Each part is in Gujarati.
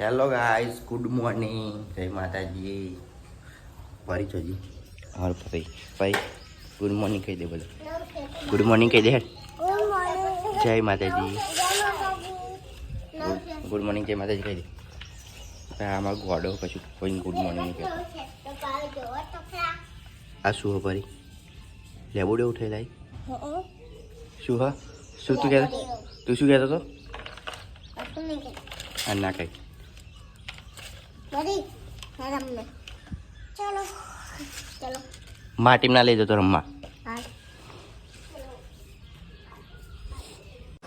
હેલો ગાઈસ ગુડ મોર્નિંગ જય માતાજી. ફરી જી? હાલ ભાઈ. ભાઈ ગુડ મોર્નિંગ કહી દે બોલો ગુડ મોર્નિંગ કહી દે જય માતાજી. ગુડ મોર્નિંગ જય માતાજી કહી દે. આમાં ગોડો પછી કોઈ ગુડ મોર્નિંગ કહે આ શું હો ફરી લેબોડે ઉઠે લાઈ શું હા? શું તું કહેતો? તું શું કહેતો હતો આ ના કઈ ચલો ચલો. મા ટીમ ના લઈ જતો રમવા.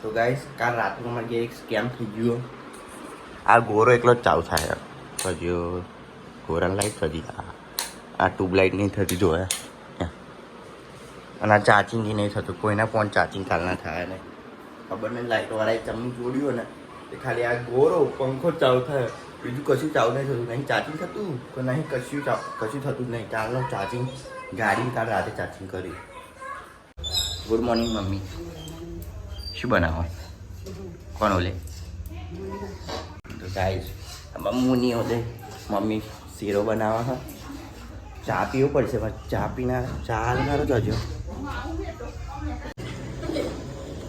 તો ગાઈસ કાલ રાતનું મારી એક સ્કેમ થઈ ગયો. આ ગોરો એકલો જ ચાલુ થાય. પછી ગોરાની લાઈટ થતી આ આ ટ્યુબલાઇટ નહીં થતી જોયા અને આ ચાર્જિંગ નહીં થતું. કોઈના ફોન ચાર્જિંગ કાલના થાય નહીં ખબર નહીં લાઇટવાળાએ ચમની જોડ્યું ને એ ખાલી આ ગોરો પંખો જ ચાલુ થાય. બીજું કશું ચાલુ નહીં થતું નહીં ચાર્જિંગ થતું તો નહીં કશું કશું થતું નહીં ચાલો ચાર્જિંગ ગાડી કાલ રાતે ચાર્જિંગ કરી ગુડ મોર્નિંગ મમ્મી શું બનાવો કોણ ઓલે તો ગાઈસ મમ્મી ઓલે મમ્મી શીરો બનાવવા હા ચા પીવો પડશે પણ ચા પીનાર ચા હાલનારો જજો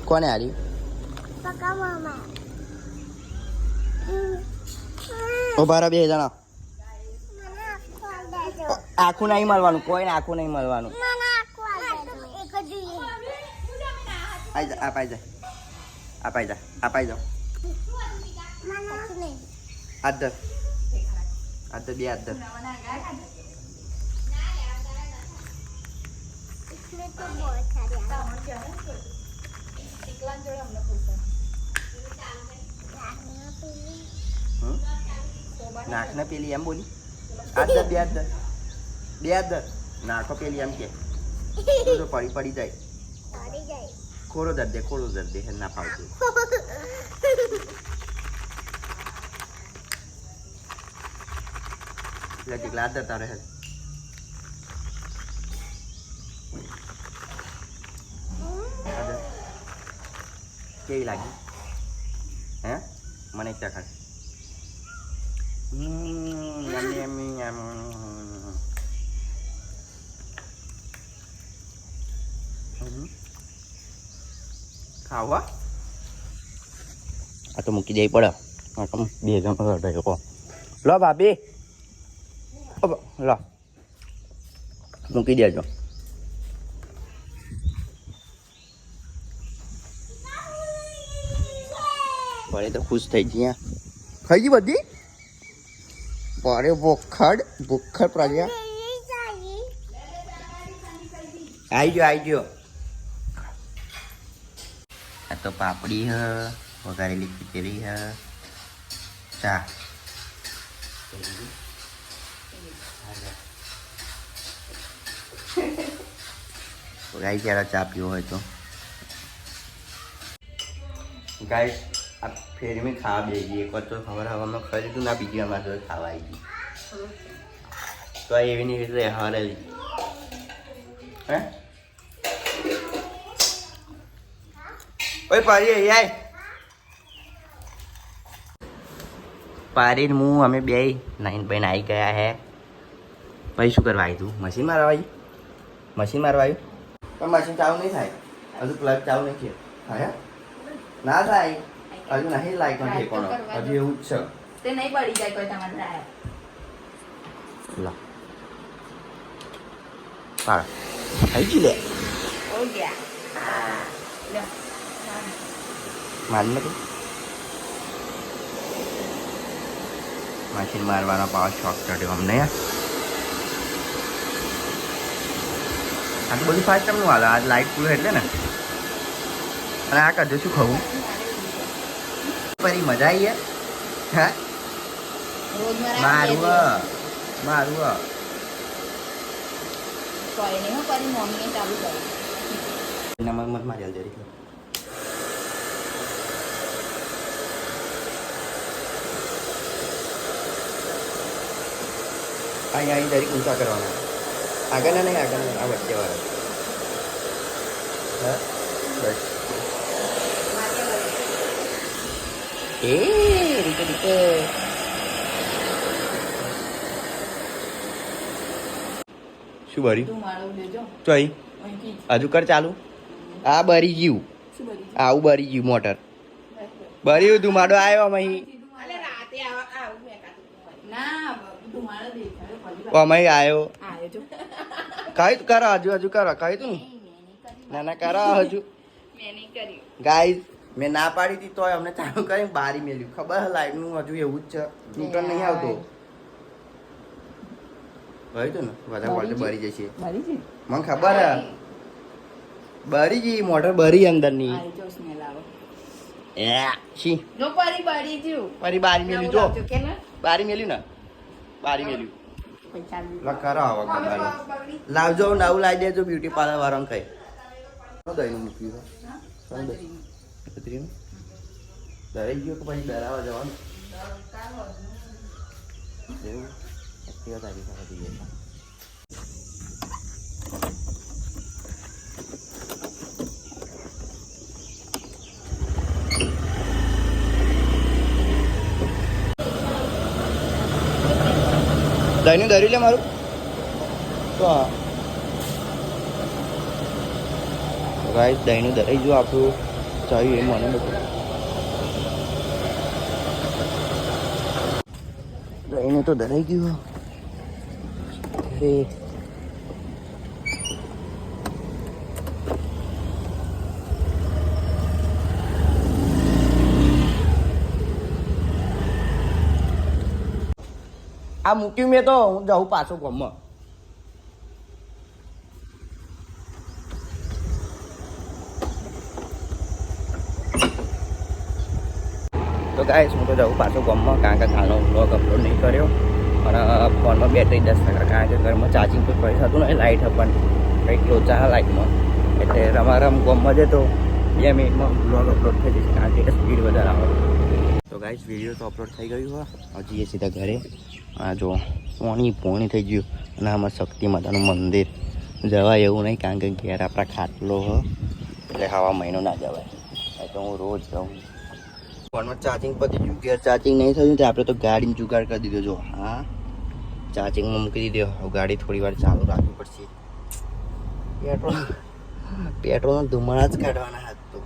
કોને હારી ઊભા રહો બે જણા. આખું નહીં મળવાનું, કોઈને આખું નહીં મળવાનું. આપી જા આપી જા. આપાઈ જાઓ આદર આદર બે આદર જોડે નાખને પેલી એમ બોલી? આદર બે આદર બે આદર નાખો પેલી એમ કે. તો પડી પડી જાય. ખોરો દર દે ખોરો દર દે ના ફાવતું. એટલે જેટલા આદર તારે હે? કેવી લાગી? હે? મને એક ખાડ હમ, yummy, yummy, yum. હમ. ખાવા આ તો મૂકી દેવી પડે આ તો બે જણ રડાય કો લો ભાભી ઓ બા- લો મૂકી દેજો પડે તો ખુશ થઈ ગયા ખાઈ ગઈ બધી પડે ભૂખડ ભૂખડ પ્રજા આવી ગયો આવી ગયો આ તો પાપડી હ વઘારેલી ખીચડી હ ચા ગાઈ જ્યારે ચા પીવો હોય તો ગાઈસ આ ફેરમી ખાવા બે ગઈ. એક વાર તો ખબર હવામાં લીધું ના બીજી વાર તો ખાવા આવી ગઈ. તો એવી ની રીતે હરેલી હે? ઓય પારી આય. પારી હું, અમે બે નાઈન ભાઈ આવી ગયા હે. પછી શું કરવા આવી તું? મશીન મારવા આવી મશીન મારવા આવ્યું પણ મશીન ચાલુ નહીં થાય. હજુ પ્લગ ચાલુ નહીં થયો. હા? ના થાય. હજુ નહીં લાઈક નથી પણ હજી એવું જ છે. તે નહીં પડી જાય કોઈ તમારે લાયક. લા. પાડ. થઈ ગઈ લે. હો ગયા. લ્યો. મારી નથી. મશીન મારવાનો પાવર શોખ ચડ્યો અમને યાર. આ તો બધું ફાસ્ટ તમને વાલો આજ લાઈટ પૂરો એટલે ને. અને આ કરજો શું ખાવું? ફરી મજા આવી હે? મારું મારું. નમક મત મારી જરી અહીં અહીં દરેક ઊંચા કરવાના. આગળના નહીં આગળના આ વચ્ચે વાળા. હા? બસ. એ રીતે રીતે શું બરી ચોઈ હજુ કર ચાલુ. આ બરી ગયું. આવું બરી ગયું મોટર. બર્યું ધુમાડો આવ્યો અમે અમાઈ આવ્યો કઈ કરો હજુ હજુ કરો. કહ્યું તું ના ના કરો હજુ. ગાય મેં ના પાડી હતી તોય અમને ચાલુ કરીને બારી મેલ્યું. ખબર લાઈટનું હજુ એવું જ છે. ન્યૂટન નહીં આવતો. કહ્યું તું ને. વધારે મોટર બરી જશે. છે મને ખબર હે. બરી ગઈ મોટર બરી અંદરની. શી? પરી બારી મેલ્યું જો. બારી મેલ્યું ને? બારી મેલ્યું. કરો લાવજો નવું લાવી દેજો બ્યુટી પાર્લર વાળાને કઈ મૂક્યું દહીં? પતરીનું? ડરાઈ ગયો કે પછી ડરાવવા જવાનું? એવું? એક્ટિવા તારી પાસે જઈએ દહીંનું દર્યું લે મારું. તો હા. ગાઈસ દહીંનું દરાઈ જો આપણું. ચાવ્યું એ મને બધું દહીંનું તો દરાઈ ગયું અરે આ મૂક્યું મેં તો હું જાઉં પાછો ગામમાં તો ગાઈસ, હું તો જાઉં પાછો ગમમાં, કારણ કે કાલનો બ્લોગ અપલોડ નહીં કર્યો. અને ફોનમાં બેટરી દસ ટકા, કારણ કે ઘરમાં ચાર્જિંગ તો કરી થતું નહીં લાઇટ પણ કંઈક લોચા લાઇટમાં એટલે રમારમ ગમમાં જતો, બે મિનિટમાં બ્લોગ અપલોડ થઈ જશે, કારણ કે સ્પીડ વધારે આવે. તો ગાઈશ વીડિયો તો અપલોડ થઈ ગયું હોય. હજી એ સીધા ઘરે. આ જો પોણી પોણી થઈ ગયું. અને આમાં શક્તિ માતાનું મંદિર. જવાય એવું નહીં, કારણ કે ઘેર આપણા ખાટલો હો એટલે હવા મહિનો ના જવાય. એટલે હું રોજ જાઉં. ફોનમાં ચાર્જિંગ પતી ગયું. ઘેર ચાર્જિંગ નહીં થયું તો આપણે તો ગાડીને જુગાડ કરી દીધો. જો, હા. ચાર્જિંગમાં મૂકી દીધો. હવે ગાડી થોડી વાર ચાલુ રાખવી પડશે. પેટ્રોલ પેટ્રોલનો ધુમાડા જ કાઢવાના હાથ તો.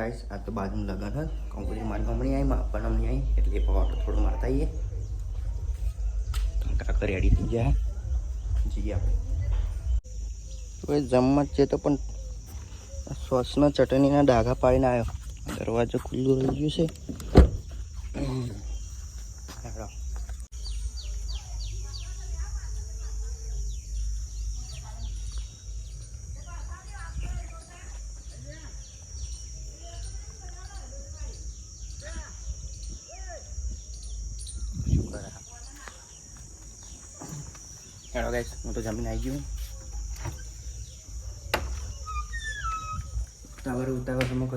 ગાઈસ આ તો બાજુનું લગન હતું કંપની મારી કંપની આવી પણ અમને આવી એટલે ઓટો થોડું મારતા આવીએ કાકા રેડી થઈ ગયા જઈએ આપણે. જમવા છે તો પણ સોસના ચટણીના ડાઘા પાડીને આવ્યો. દરવાજો ખુલ્લું રહી ગયું છે. હેડો ગાઈસ હું તો જમીન આવી ગયું.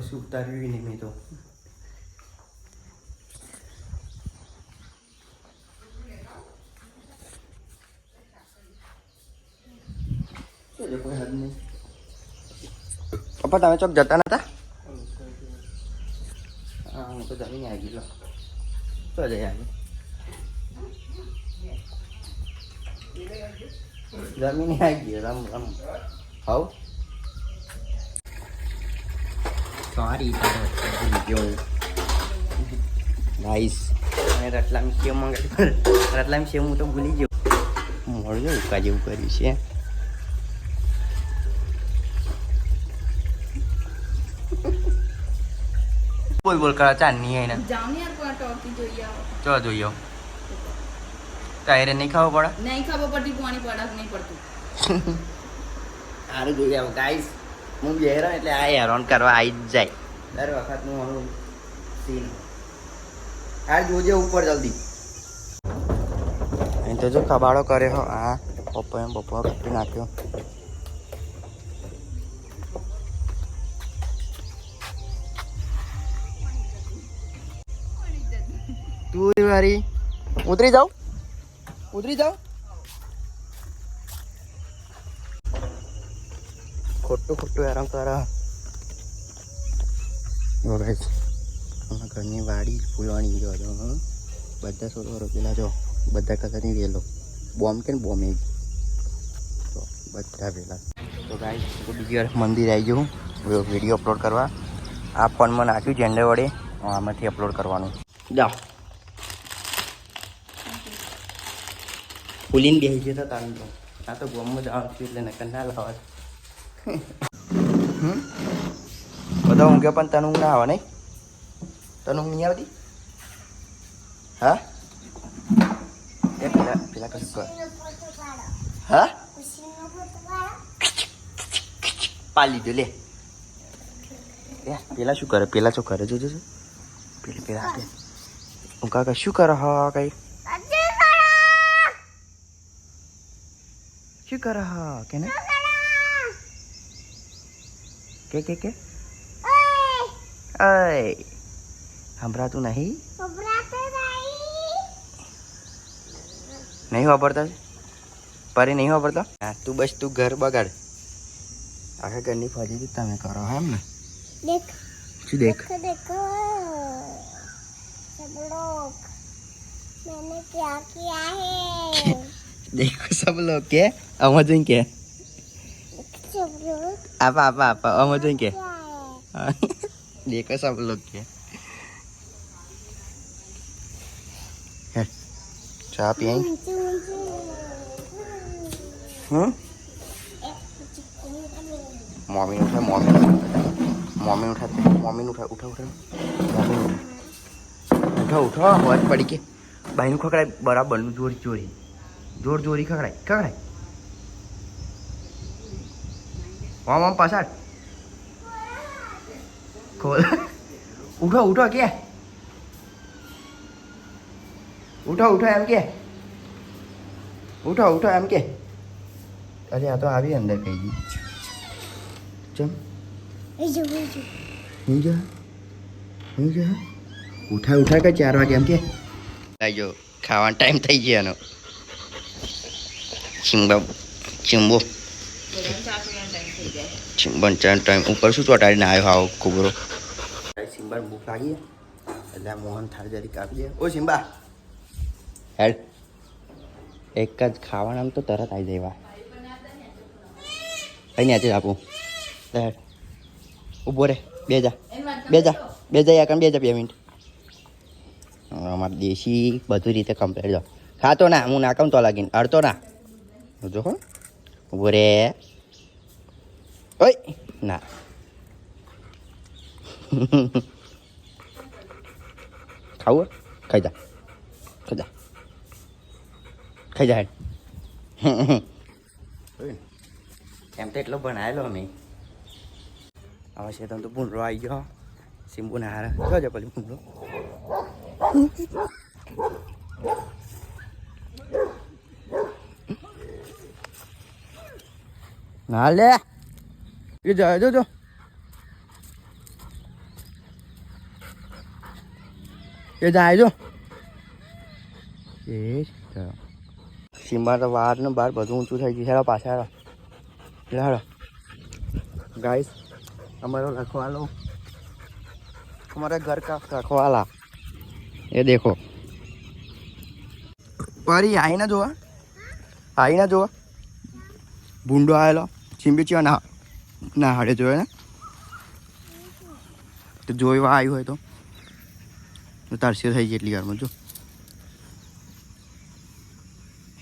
કશું ઉતાર્યું નહીં મેં તો પપ્પા તમે ચોક જતા નતા? હા, હું તો જમીને આવી ગયો તો જઈ આવી જમીને આવી ગયો રમ રમ હાઉ ગયો નાઈસ અને રતલામ સેવ મંગાવી રતલામ સેવ હું તો ભૂલી ગયો મળજો ઉકા જેવું કર્યું છે બોલ બોલ કરા ચા નહીં આવીને જાઓ ને યાર કોઈ ટોકી જોઈ આવો ચો તારે નહીં ખાવો પડે નહીં ખાવો પડતી પાણી પડે નહીં પડતું સારું જોઈ આવો ગાઈસ હું બેહરો એટલે આ હેરાન કરવા આવી જ જાય. દર વખતનું મારું સીન આ જોજે ઉપર જલ્દી. અહીં તો જો કબાડો કર્યો હો. આ પપ્પા પપ્પા કાપી નાખ્યો. તું મારી ઉતરી જાઉં? ઉતરી જાઉં? ખોટું ખોટું હેરાન કરે જો ગાઈસ અમારા ઘરની વાડી ફૂલવાણી જો જો બધા સોલો રોપેલા જો બધા કલરની વેલો બોમ્બ કે બોમ્બ એ તો બધા વેલા તો ગાઈ બીજી વાર મંદિર આવી ગયું વીડિયો અપલોડ કરવા આ ફોનમાં નાખ્યું જેન્ડર વડે આમાંથી અપલોડ કરવાનું જાઓ ફૂલીને બેસી જતા તારું તો આ તો ગોમમાં જવાનું છું એટલે નકર ના લાવવા બધા ઊંઘે પણ તને ઊંઘ ના આવે નહીં? તને ઊંઘ નહીં આવતી? હા? પેલા પેલા કશું કર. હા? પાલી દો લે. પેલા શું કરે? પેલા શું કરે જોજો પેલી પેલા આપે હું કાકા શું કરે હા કઈ? શું કરે? હા? કે ને કે કે કે? અય સંભળાતું નહીં? નહીં. વાપરતા? પરી નહીં વાપરતા? હા તું બસ તું ઘર બગાડ. આખા ઘરની ફરી તમે કરો એમ ને દેખ. શું દેખ? દેખ દેખો. સબ લોગ કે? આમાં જઈને કે? apa apa apa oh mau cengke dia ke sablok ya siapa yang hmm mummy उठा मम्मी मम्मी उठा मम्मी उठा उठा उठा मम्मी उठा उठा उठा हवा पड़ी के भाई खकड़ाई बराबर जोर जोरी जोर जोरी खकड़ाई खकड़ाई ખકડાય ખકડાય આમ આમ પાછળ ખોલ ઉઠો ઉઠો કે ઉઠો ઉઠો એમ કે ઉઠો ઉઠો એમ કે અરે આ તો આવી અંદર કઈ ગઈ ચમ जो जो હું જા હું જા ઉઠા ઉઠા કે ચાર વાગે એમ કે જો ખાવાનો ટાઈમ થઈ ગયો એનો ચિંબા ચિંબો થઈ જાય ચાર ટાઈમ ઉપર શું ચોટાડીને આવ્યો આવો ખુબરો સિમ્બા ભૂખ લાગી એટલે મોહન થાળ જરી કાપી દે. ઓ સિમ્બા હેડ. એક જ ખાવાનામ તો તરત આવી જાય અહીં આજે આપું. હેડ. ઊભો રે. બે જા. બે જા. બે જા યાર બે જા બે મિનિટ. અમારે દેશી બધી રીતે કમ્પ્લીટ જો. ખાતો ના હું ના કહું તો લાગીને. અડતો ના. જો ઊભો રે. ના. ખાવું હોય? ખાઈ જા. ખાઈ જા. ખાઈ જા હેડ. એમ તો એટલો બનાવેલો અમે. હવે છે તો ભૂંડરો આવી ગયો. સિમ્બુ ને હારે જોજો પેલી ભૂંડરો ના લે. એ જાય જોજો એ જાય જો. એ સીમા તો બહાર ને બાર બધું ઊંચું થઈ ગયું છે. પાછા, હાડો. ગાઈસ અમારો રખવાલો અમારા ઘર કા રખવાલા એ દેખો. પરી ફરી આવીને જોવા? આવીને જોવા? ભૂંડો આવેલો. ચીંબી ચીવા ના. ના હાડે જોયો ને? તો જોઈવા આવ્યું હોય તો. તારસીઓ થઈ જાય એટલી વારમાં જો.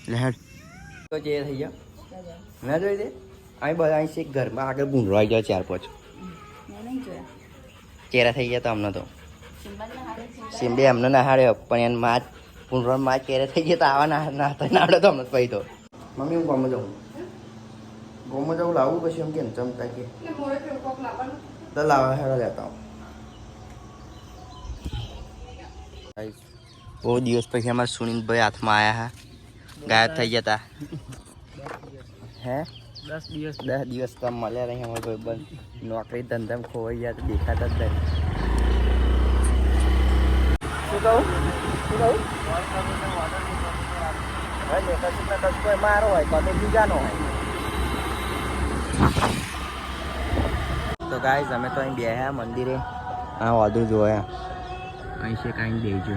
એટલે હેડ. તો જે થઈ ગયા. ના જોઈ દે અહીં બધા અહીં છે ઘરમાં આગળ ભૂંડરો આવી ગયા ચાર પાંચ. ચેરા થઈ ગયા તો અમને તો. સિમ્બા અમને ના હાડ્યો પણ એને માં પૂંડરણમાં ચેરે થઈ ગયા તો આવા ના ના આવડે તો અમને પછી તો. મમ્મી હું કોમ જાઉં? ગામમાં જવું લાવવું પછી એમ કેમ ચમતા કે? તો લાવા હેડો લેતા હું બહુ દિવસ પછી અમારા સુનિલભાઈ હાથમાં આવ્યા હા. ગાયબ થઈ ગયા હતા હે? દસ દિવસ. દસ દિવસ તો મળ્યા નહીં અમારા ભાઈ બંધ નોકરી ધંધામાં ખોવાઈ ગયા તો દેખાતા જ નહીં. શું કહું? શું કહું? હવે લેખક કશું હોય તો બીજાનો હોય. તો ગાઈઝ અમે તો અહીં બેહ્યા મંદિરે. આ વાદળ જોયા. અહીં છે કાંઈ દેજો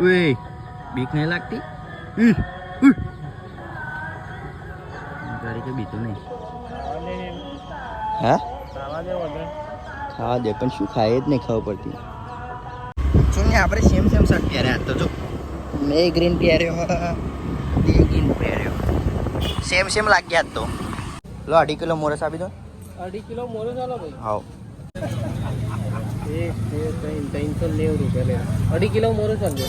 ઉય બીક નહીં લાગતી? ઘરે. કે બીજું નહીં. હા? ખાવા દે પણ શું ખાય જ નહીં ખબર પડતી. શું ને આપણે સેમ સેમ શર્ટ પહેર્યા તો જો. મેં ગ્રીન પહેર્યો. તે ગ્રીન પહેર્યો. સેમ સેમ લાગ્યા જ તો. લો અઢી કિલો મોરસ આપી દો. અઢી કિલો મોરો ચાલો ભાઈ. હાવ એક બે ત્રણ ત્રણસો નેવું રૂપિયા લે. અઢી કિલો મોરો ચાલજો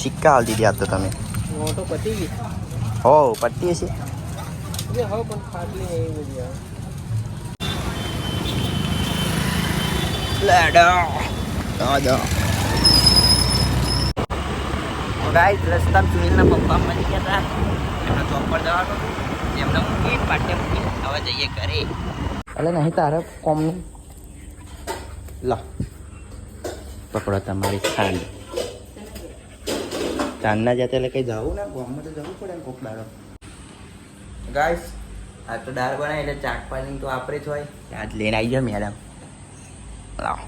સિક્કા હાલ દીધી આપ તો તમે. મોટો પતી ગઈ. હો પતી છે હવે પણ ખાટલી ને એવી બધી ગાઈસ રસ્તામાં સુનિલના પપ્પા મળી ગયા હતા. એમના જોબ પર જવાનું એમને મૂકીને પાટે મૂકીને હવે જઈએ ઘરે. એટલે નહીં તારે કોમનું? લો. પકડો તમારી છાન ચાંદના જાતે એટલે કંઈ જવું ને ગામમાં તો જવું પડે કોક દાડો. ગાઈસ આ તો દાળ બનાવી એટલે ચાક પાણી તો આપણે જ હોય. આજ લઈને આવી જાઓ મેડમ લાવ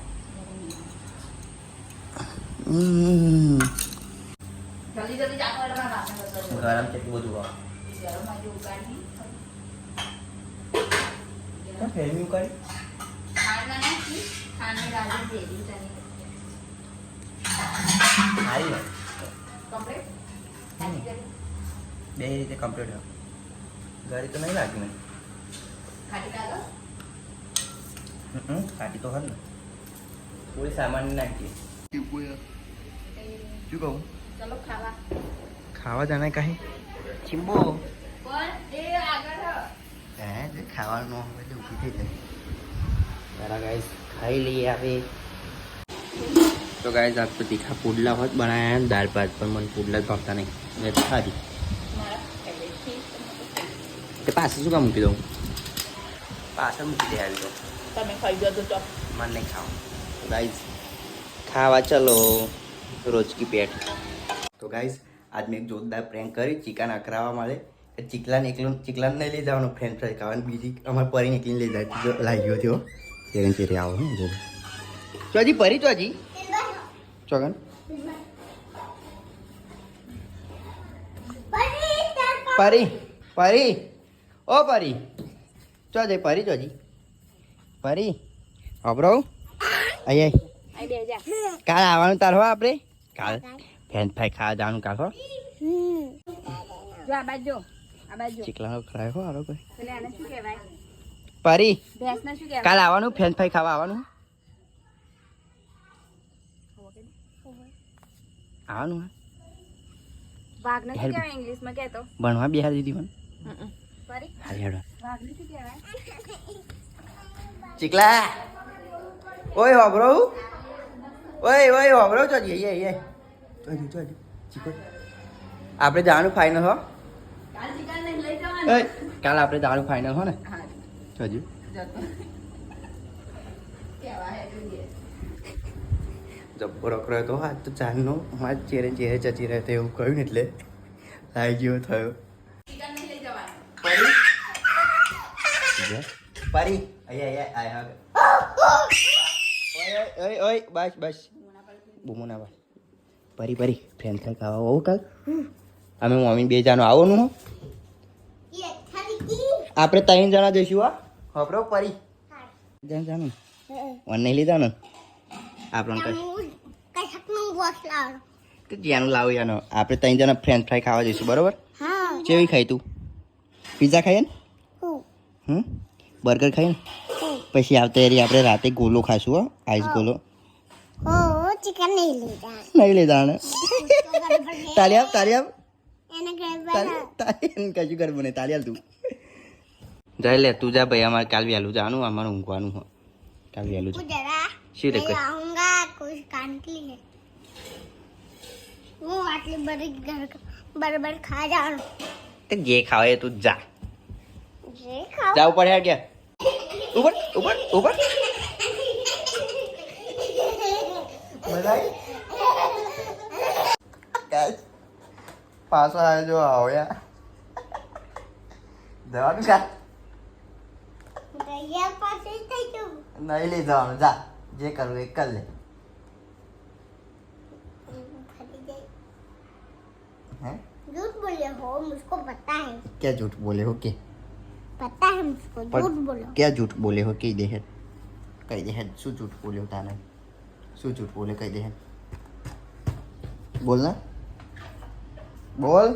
ગરમ કેટલું બધું આવે ગરમ આજે यू સારી ને કમ્પ્લીટ? બે રીતે કમ્પ્લીટ હોય. ઘરે તો નહીં લાગી મને. ખાટી તો હર ને. કોઈ સામાન નાખીએ. શું કહું? ચલો ખાવા. ખાવા જાણે કાંઈ? ચીંબો પણ એ આગળ હ. ખાવાનું બધું ઊભી થઈ જાય. તારા ગાઈસ ખાઈ લઈએ આપણે. તો ગાઈસ આજ તો તીખા પુડલા હોત બનાવ્યા ને દાળ ભાત પણ મને પુડલા જ ભાવતા નહીં. મેં ખાધી. તે પાછળ શું કામ મૂકી દઉં? પાછળ મૂકી દે આવી તો. તમે ખાઈ ગયો તો મને નહીં ખાવ. ગાઈસ ખાવા ચલો. રોજકી પેટ. તો ગાઈસ આજ મેં એક જોરદાર પ્રેન્ક કરી ચિકન અકરાવા મળે ચીકલાને એકલું ચીકલાને નહીં લઈ જવાનું ફ્રેન્ડ ફ્રાઈ ખાવાનું. બીજી અમારે પરી નીકળીને લઈ જાય. જો લાગી ગયો ચેરેન ચેરે આવો ને જો હજી પરી તો હજી? ચોગન. પરી પરી. ઓ પરી. ચો જઈ પરી ચોજી પરી. અબરો અહીંયા કાલ આવવાનું તાર હો આપણે? કાલ. ફેન ફાઈ ખાવા જવાનું કાલ હો. જો આ બાજુ આ ખરાય હો આરો કોઈ. એટલે આને શું કહેવાય? પરી ભેંસને શું કહેવાય? કાલ આવવાનું? ફ્રેન્ચ ફાઈ ખાવા આવવાનું? આવવાનું હે? વાઘને શું કહેવાય ઇંગ્લિશમાં? કહેતો. ભણવા બેહાર દીધી મને. પરી? હાલ હેડો. વાઘને શું કહેવાય? ચીકલા. ઓય વાબરો ઓય ઓય વાબરો જઈએ એ એ ચીકો. આપણે જવાનું ફાઇનલ હો. કાલ આપણે જવાનું ફાઇનલ હો ને? હજુ જોજી. જતો કહેવાય જોઈએ તો હાથ તો ચાંદનો હા ચેરે ચેરે ચચી રહે એવું કહ્યું ને એટલે લાઈ ગયો થયો. ચિકન નહીં લઈ જવાનું પરી પરી અહીંયા અહીંયા આયા ઓય ઓય ઓય બસ બસ. બૂમો ના બસ પરી પરી ફ્રેન્ડ થાય ખાવા આવો કાલ? અમે મમ્મી બે જણા આવવાનું હો. આપણે ત્રણ જણા જઈશું આ ખબર પરી. જણ જાનું. વન નહીં લીધા ને? આપણને કઈ. કે જ્યાંનું લાવો યાનો આપણે ત્રણ જણા ફ્રેન્ચ ફ્રાય ખાવા જઈશું બરોબર? કેવી ખાઈ તું? પીઝા ખાઈએ ને? હમ? બર્ગર ખાઈએ ને? પછી આવતા એરી આપણે રાતે ગોલો ખાશું હો. આઈસ ગોલો. ચિકન નહીં લીધા. નહીં લીધા તારી તાલી આપ તારી આપ કશું તું. જઈ લે તું જા ભાઈ અમારે કાલ વહેલું જવાનું અમારે ઊંઘવાનું હો કાલ વહેલું શું રે કોઈ? કોઈ કાંતિ જે ખાવે એ તું જા જે. ખાવ જા ઉપર ઉપર ઉપર ઉપર. પાછો આવ્યો જો આવો યાર જવાનું કા भैया पास ही थे तुम નહીં લઈ જવાનું જા જે કરવું એ કર લે खाली जाए હે झूठ बोले हो मुझको पता है क्या झूठ बोले हो के पता है मुझको पर- झूठ बोलो क्या झूठ बोले हो કઈ દે હેડ કઈ દે હેડ શું झूठ બોલ્યો તાને શું झूठ બોલે કઈ દે હેડ બોલ.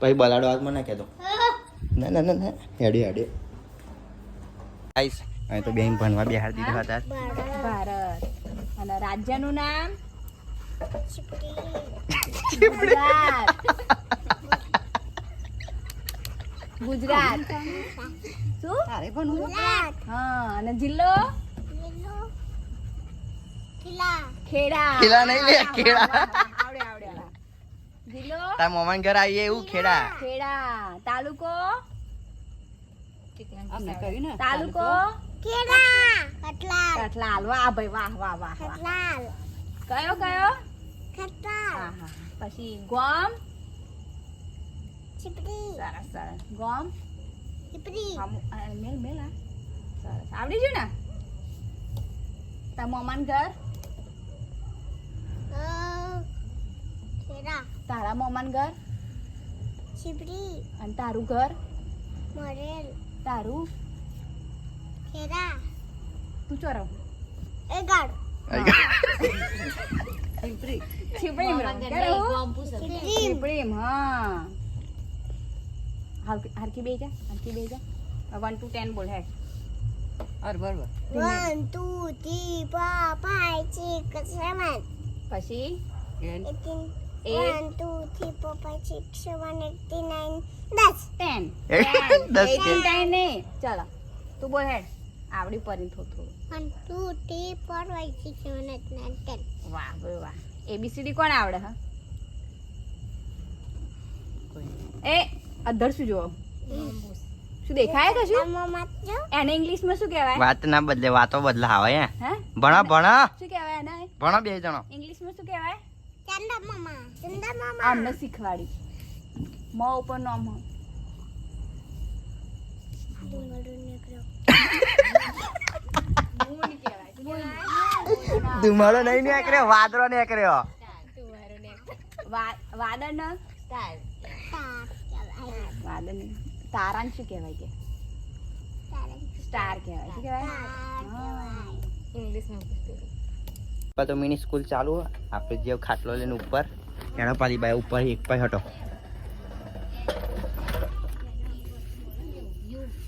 પછી બલાડો હાથમાં ના કહેતો. ના ના ના ના. હેડ્યો હેડ્યો આઈસ અહીં તો બેન ભણવા બિહાર દીધા હતા. ભારત. અને રાજ્યનું નામ? ગુજરાત. ગુજરાત શું? હા અને જિલ્લો? ખેડા. ખેડા નહીં લે ખેડા. આવડે આવડે જિલ્લો તાર મોમન ઘર આવીએ એવું ખેડા. ખેડા. તાલુકો? તાલુકો? ખેડા. કટલાલ. કટલાલ. વાહ ભાઈ વાહ વાહ વાહ કટલાલ. કયો કયો? કટલાલ. પછી ગોમ? ચીપડી સરસ સરસ. ગોમ? ચીપડી મેલ મેલ સરસ. આવડી ગયું ને? તાર મોમન ઘર? તારા. મોમાન ઘર? છીપડી અને તારું ઘર? મરેલ. તારું? ખેરા. તું ચોરો એ ગાડો વન ટુ ટેન બોલ બરોબર. One two three four five seven ten નહીં ચાલો તું બોલ હેડ આવડી પડી થોડું થોડું four, five, six, seven, eight, nine, ten. વાહ ભાઈ વાહ એબીસીડી કોણ આવડે હા એ અધર શું જોવો શું દેખાય કશું. એને ઇંગ્લિશમાં શું કહેવાય? વાત ના બદલે વાતો બદલાવે હે? હે? ભણો ભણો. શું કહેવાય એને? ભણો બે જણો. ઇંગ્લિશમાં શું કહેવાય? ચંદા મામા ચંદા મામા આમને શીખવાડી. મ ઉપર નો મ. ધુમાડો નહીં નીકળ્યો વાદળો નીકળ્યો. વાદળ ને? તાર કહેવાય. વાદળ તારાને શું કહેવાય કે. સ્ટાર કહેવાય. શું કહેવાય? ઇંગ્લિશમાં. તો મિની સ્કૂલ ચાલુ હે. આપણે જે ખાટલો લઈને ઉપર એનો પાલી બાય ઉપર એક પાય હટો.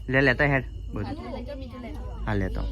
લે લેતા હેડ. બધું હા લેતો